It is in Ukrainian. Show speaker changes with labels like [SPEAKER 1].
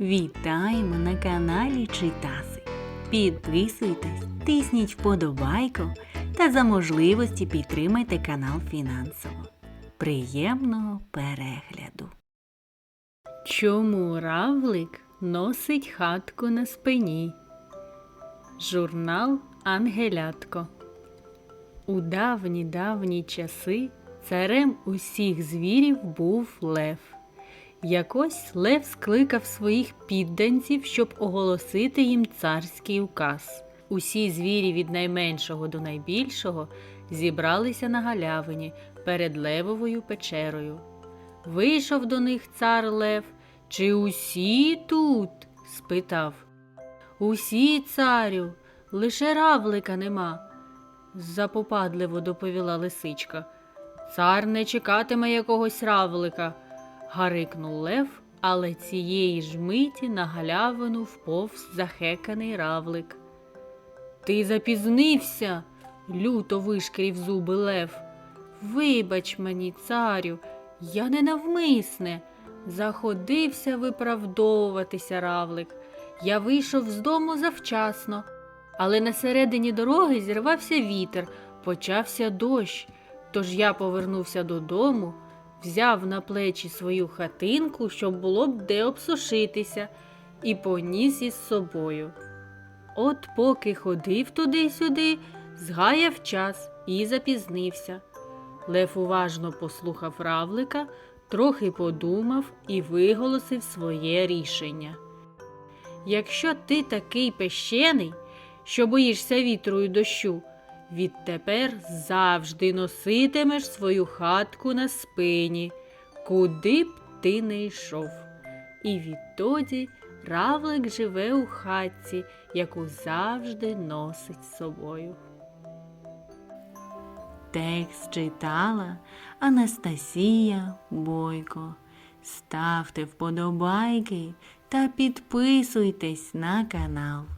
[SPEAKER 1] Вітаємо на каналі Читаси. Підписуйтесь, тисніть вподобайку та за можливості підтримайте канал фінансово. Приємного перегляду. Чому равлик носить хатку на спині? Журнал Ангелятко. У давні давні часи царем усіх звірів був лев. Якось лев скликав своїх підданців, щоб оголосити їм царський указ. Усі звірі від найменшого до найбільшого зібралися на галявині перед левовою печерою. Вийшов до них цар Лев. Чи усі тут? спитав. Усі, царю, лише равлика нема, запопадливо доповіла лисичка. Цар не чекатиме якогось равлика, гарикнув лев, але цієї ж миті на галявину вповз захеканий равлик. Ти запізнився, люто вишкрів зуби лев. Вибач мені, царю, я не навмисне. Заходився виправдовуватися равлик. Я вийшов з дому завчасно, але на середині дороги зірвався вітер, почався дощ. Тож я повернувся додому, взяв на плечі свою хатинку, щоб було б де обсушитися, і поніс із собою. От поки ходив туди-сюди, згаяв час і запізнився. Лев уважно послухав равлика, трохи подумав і виголосив своє рішення. Якщо ти такий пещений, що боїшся вітру і дощу, відтепер завжди носитимеш свою хатку на спині, куди б ти не йшов. І відтоді равлик живе у хатці, яку завжди носить з собою. Текст читала Анастасія Бойко. Ставте вподобайки та підписуйтесь на канал.